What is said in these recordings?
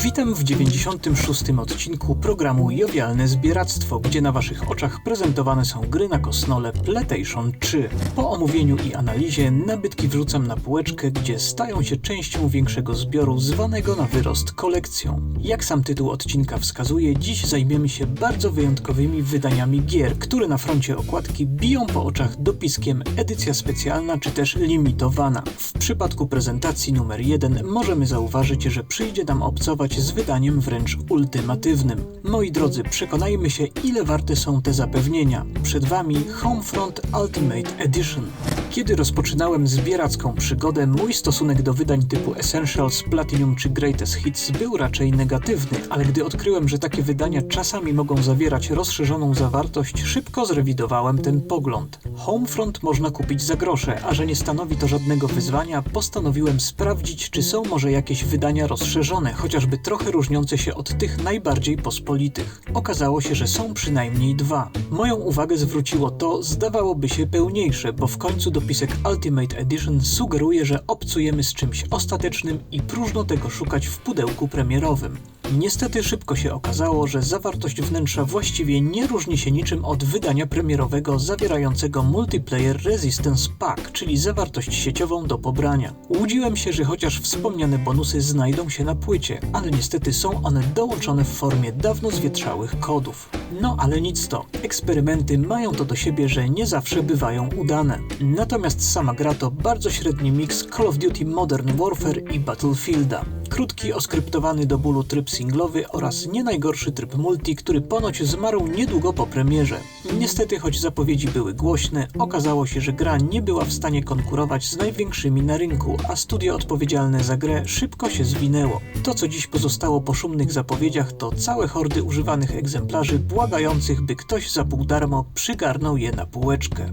Witam w 96. odcinku programu Jowialne Zbieractwo, gdzie na Waszych oczach prezentowane są gry na kosnole PlayStation 3. Po omówieniu i analizie nabytki wrzucam na półeczkę, gdzie stają się częścią większego zbioru zwanego na wyrost kolekcją. Jak sam tytuł odcinka wskazuje, dziś zajmiemy się bardzo wyjątkowymi wydaniami gier, które na froncie okładki biją po oczach dopiskiem edycja specjalna czy też limitowana. W przypadku prezentacji numer 1 możemy zauważyć, że przyjdzie nam obcować z wydaniem wręcz ultimatywnym. Moi drodzy, przekonajmy się, ile warte są te zapewnienia. Przed Wami Homefront Ultimate Edition. Kiedy rozpoczynałem zbieracką przygodę, mój stosunek do wydań typu Essentials, Platinum czy Greatest Hits był raczej negatywny, ale gdy odkryłem, że takie wydania czasami mogą zawierać rozszerzoną zawartość, szybko zrewidowałem ten pogląd. Homefront można kupić za grosze, a że nie stanowi to żadnego wyzwania, postanowiłem sprawdzić, czy są może jakieś wydania rozszerzone, chociażby trochę różniące się od tych najbardziej pospolitych. Okazało się, że są przynajmniej dwa. Moją uwagę zwróciło to, zdawałoby się pełniejsze, bo w końcu dopisek Ultimate Edition sugeruje, że obcujemy z czymś ostatecznym i próżno tego szukać w pudełku premierowym. Niestety szybko się okazało, że zawartość wnętrza właściwie nie różni się niczym od wydania premierowego zawierającego Multiplayer Resistance Pack, czyli zawartość sieciową do pobrania. Łudziłem się, że chociaż wspomniane bonusy znajdą się na płycie, ale niestety są one dołączone w formie dawno zwietrzałych kodów. No ale nic to, eksperymenty mają to do siebie, że nie zawsze bywają udane. Natomiast sama gra to bardzo średni miks Call of Duty Modern Warfare i Battlefielda. Krótki, oskryptowany do bólu tryb singlowy oraz nie najgorszy tryb multi, który ponoć zmarł niedługo po premierze. Niestety, choć zapowiedzi były głośne, okazało się, że gra nie była w stanie konkurować z największymi na rynku, a studio odpowiedzialne za grę szybko się zwinęło. To, co dziś pozostało po szumnych zapowiedziach, to całe hordy używanych egzemplarzy błagających, by ktoś za pół darmo przygarnął je na półeczkę.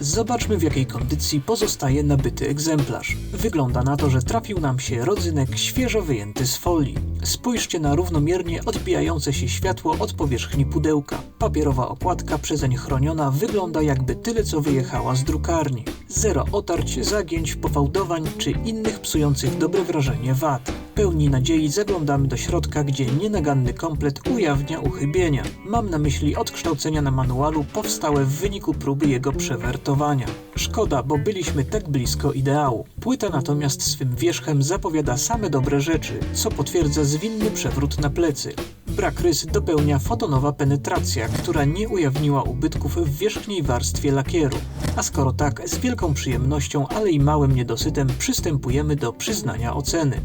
Zobaczmy w jakiej kondycji pozostaje nabyty egzemplarz. Wygląda na to, że trafił nam się rodzynek świeżo wyjęty z folii. Spójrzcie na równomiernie odbijające się światło od powierzchni pudełka. Papierowa okładka przezeń chroniona wygląda jakby tyle co wyjechała z drukarni. Zero otarć, zagięć, pofałdowań czy innych psujących dobre wrażenie wad. Pełni nadziei zaglądamy do środka, gdzie nienaganny komplet ujawnia uchybienia. Mam na myśli odkształcenia na manualu powstałe w wyniku próby jego przewertowania. Szkoda, bo byliśmy tak blisko ideału. Płyta natomiast swym wierzchem zapowiada same dobre rzeczy, co potwierdza zwinny przewrót na plecy. Brak rys dopełnia fotonowa penetracja, która nie ujawniła ubytków w wierzchniej warstwie lakieru. A skoro tak, z wielką przyjemnością, ale i małym niedosytem przystępujemy do przyznania oceny.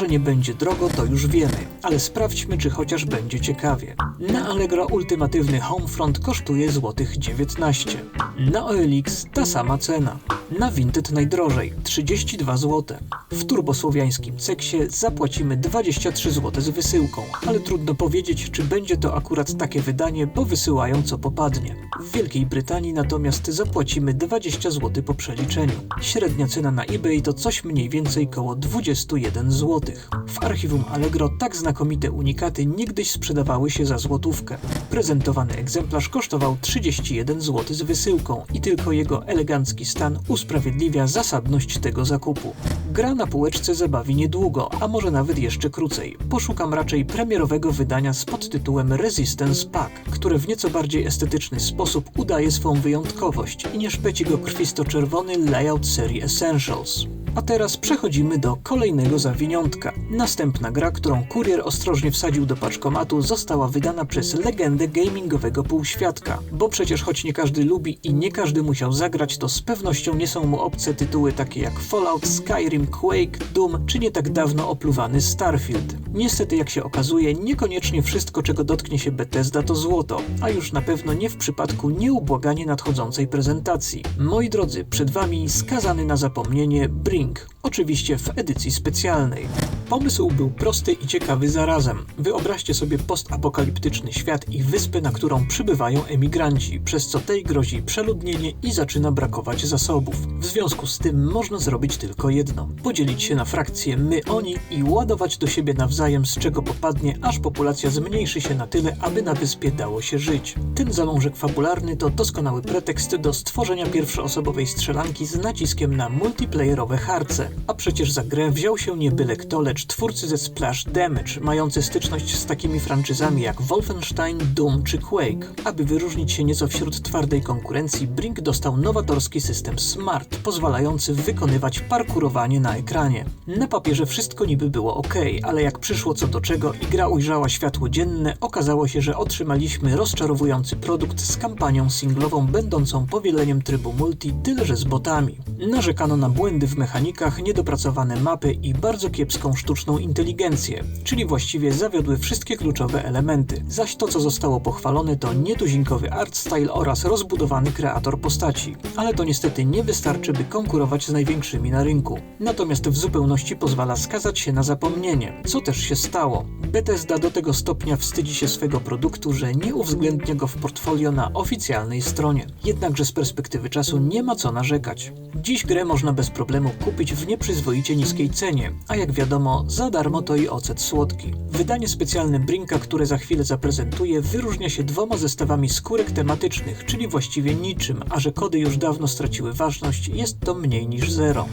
Że nie będzie drogo, to już wiemy, ale sprawdźmy, czy chociaż będzie ciekawie. Na Allegro ultimatywny Homefront kosztuje złotych 19. Na OLX ta sama cena. Na Vinted najdrożej 32 zł. W turbosłowiańskim Ceksie zapłacimy 23 zł z wysyłką, ale trudno powiedzieć, czy będzie to akurat takie wydanie, bo wysyłają co popadnie. W Wielkiej Brytanii natomiast zapłacimy 20 zł po przeliczeniu. Średnia cena na eBay to coś mniej więcej koło 21 zł. W archiwum Allegro tak znakomite unikaty niegdyś sprzedawały się za złotówkę. Prezentowany egzemplarz kosztował 31 zł z wysyłką i tylko jego elegancki stan usprawiedliwia zasadność tego zakupu. Gra na półeczce zabawi niedługo, a może nawet jeszcze krócej. Poszukam raczej premierowego wydania z podtytułem Resistance Pack, które w nieco bardziej estetyczny sposób udaje swą wyjątkowość i nie szpeci go krwisto-czerwony layout serii Essentials. A teraz przechodzimy do kolejnego zawiniątka. Następna gra, którą kurier ostrożnie wsadził do paczkomatu, została wydana przez legendę gamingowego półświadka. Bo przecież choć nie każdy lubi i nie każdy musiał zagrać, to z pewnością nie są mu obce tytuły takie jak Fallout, Skyrim, Quake, Doom czy nie tak dawno opluwany Starfield. Niestety, jak się okazuje, niekoniecznie wszystko, czego dotknie się Bethesda to złoto, a już na pewno nie w przypadku nieubłaganie nadchodzącej prezentacji. Moi drodzy, przed Wami skazany na zapomnienie Brink, oczywiście w edycji specjalnej. Pomysł był prosty i ciekawy zarazem. Wyobraźcie sobie postapokaliptyczny świat i wyspę, na którą przybywają emigranci, przez co tej grozi przeludnienie i zaczyna brakować zasobów. W związku z tym można zrobić tylko jedno: podzielić się na frakcje my, oni i ładować do siebie nawzajem, z czego popadnie, aż populacja zmniejszy się na tyle, aby na wyspie dało się żyć. Ten zalążek fabularny to doskonały pretekst do stworzenia pierwszoosobowej strzelanki z naciskiem na multiplayerowe harce. A przecież za grę wziął się nie byle kto, lecz twórcy ze Splash Damage, mający styczność z takimi franczyzami jak Wolfenstein, Doom czy Quake. Aby wyróżnić się nieco wśród twardej konkurencji, Brink dostał nowatorski system SMART, pozwalający wykonywać parkurowanie na ekranie. Na papierze wszystko niby było ok, ale jak przyszło co do czego i gra ujrzała światło dzienne, okazało się, że otrzymaliśmy rozczarowujący produkt z kampanią singlową będącą powieleniem trybu multi, tyle że z botami. Narzekano na błędy w mechanikach, niedopracowane mapy i bardzo kiepską sztuczną inteligencję, czyli właściwie zawiodły wszystkie kluczowe elementy. Zaś to, co zostało pochwalone, to nietuzinkowy art style oraz rozbudowany kreator postaci. Ale to niestety nie wystarczy, by konkurować z największymi na rynku. Natomiast w zupełności pozwala skazać się na zapomnienie, co też się stało. Bethesda do tego stopnia wstydzi się swego produktu, że nie uwzględnia go w portfolio na oficjalnej stronie. Jednakże z perspektywy czasu nie ma co narzekać. Dziś grę można bez problemu kupić w nieprzyzwoicie niskiej cenie, a jak wiadomo, za darmo to i ocet słodki. Wydanie specjalne Brinka, które za chwilę zaprezentuję, wyróżnia się dwoma zestawami skórek tematycznych, czyli właściwie niczym, a że kody już dawno straciły ważność, jest to mniej niż zero.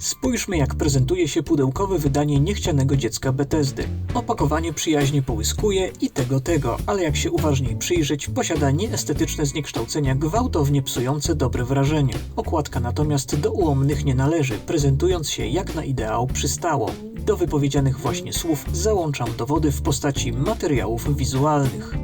Spójrzmy, jak prezentuje się pudełkowe wydanie niechcianego dziecka Bethesdy. Opakowanie przyjaźnie połyskuje i tego tego, ale jak się uważniej przyjrzeć, posiada nieestetyczne zniekształcenia gwałtownie psujące dobre wrażenie. Okładka natomiast do ułomnych nie należy, prezentując się jak na ideał przystało. Do wypowiedzianych właśnie słów załączam dowody w postaci materiałów wizualnych.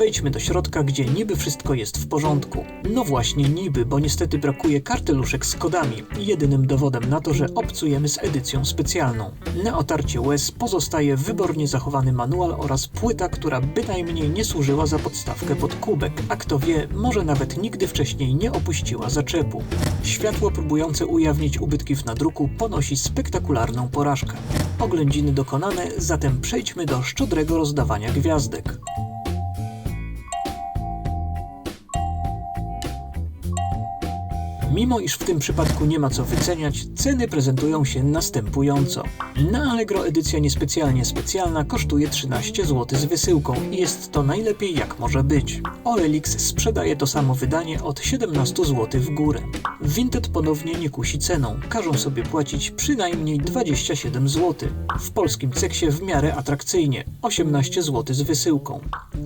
Wejdźmy do środka, gdzie niby wszystko jest w porządku. No właśnie niby, bo niestety brakuje karteluszek z kodami, jedynym dowodem na to, że obcujemy z edycją specjalną. Na otarcie łez pozostaje wybornie zachowany manual oraz płyta, która bynajmniej nie służyła za podstawkę pod kubek, a kto wie, może nawet nigdy wcześniej nie opuściła zaczepu. Światło próbujące ujawnić ubytki w nadruku ponosi spektakularną porażkę. Oględziny dokonane, zatem przejdźmy do szczodrego rozdawania gwiazdek. Mimo iż w tym przypadku nie ma co wyceniać, ceny prezentują się następująco. Na Allegro edycja niespecjalnie specjalna kosztuje 13 zł z wysyłką i jest to najlepiej jak może być. OLX sprzedaje to samo wydanie od 17 zł w górę. Vinted ponownie nie kusi ceną, każą sobie płacić przynajmniej 27 zł. W polskim ceksie w miarę atrakcyjnie 18 zł z wysyłką.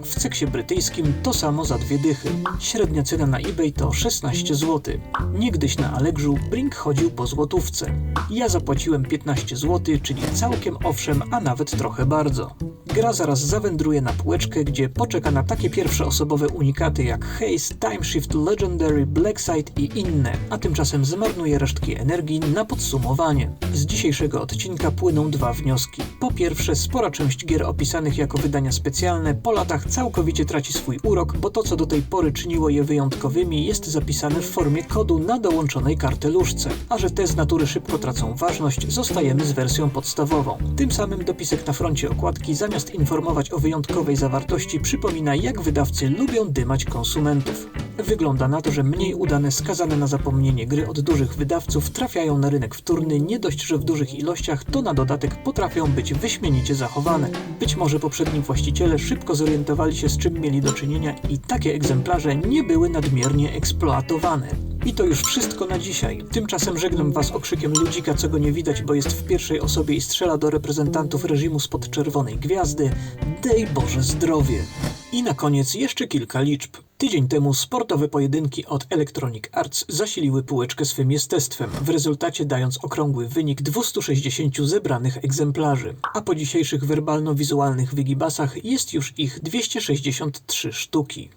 W ceksie brytyjskim to samo za dwie dychy. Średnia cena na eBay to 16 zł. Niegdyś na Allegrzu Brink chodził po złotówce. Ja zapłaciłem 15 zł, czyli całkiem owszem, a nawet trochę bardzo. Gra zaraz zawędruje na półeczkę, gdzie poczeka na takie pierwszoosobowe unikaty jak Haze, Timeshift, Legendary, Blackside i inne, a tymczasem zmarnuje resztki energii na podsumowanie. Z dzisiejszego odcinka płyną dwa wnioski. Po pierwsze, spora część gier opisanych jako wydania specjalne po latach całkowicie traci swój urok, bo to co do tej pory czyniło je wyjątkowymi jest zapisane w formie kodu na dołączonej karteluszce, a że te z natury szybko tracą ważność, zostajemy z wersją podstawową. Tym samym dopisek na froncie okładki zamiast informować o wyjątkowej zawartości przypomina jak wydawcy lubią dymać konsumentów. Wygląda na to, że mniej udane skazane na zapomnienie gry od dużych wydawców trafiają na rynek wtórny nie dość, że w dużych ilościach, to na dodatek potrafią być wyśmienicie zachowane. Być może poprzedni właściciele szybko zorientowali się z czym mieli do czynienia i takie egzemplarze nie były nadmiernie eksploatowane. I to już wszystko na dzisiaj. Tymczasem żegnam Was okrzykiem ludzika, co go nie widać, bo jest w pierwszej osobie i strzela do reprezentantów reżimu spod czerwonej gwiazdy. Dej Boże zdrowie! I na koniec jeszcze kilka liczb. Tydzień temu sportowe pojedynki od Electronic Arts zasiliły półeczkę swym jestestwem, w rezultacie dając okrągły wynik 260 zebranych egzemplarzy. A po dzisiejszych werbalno-wizualnych wygibasach jest już ich 263 sztuki.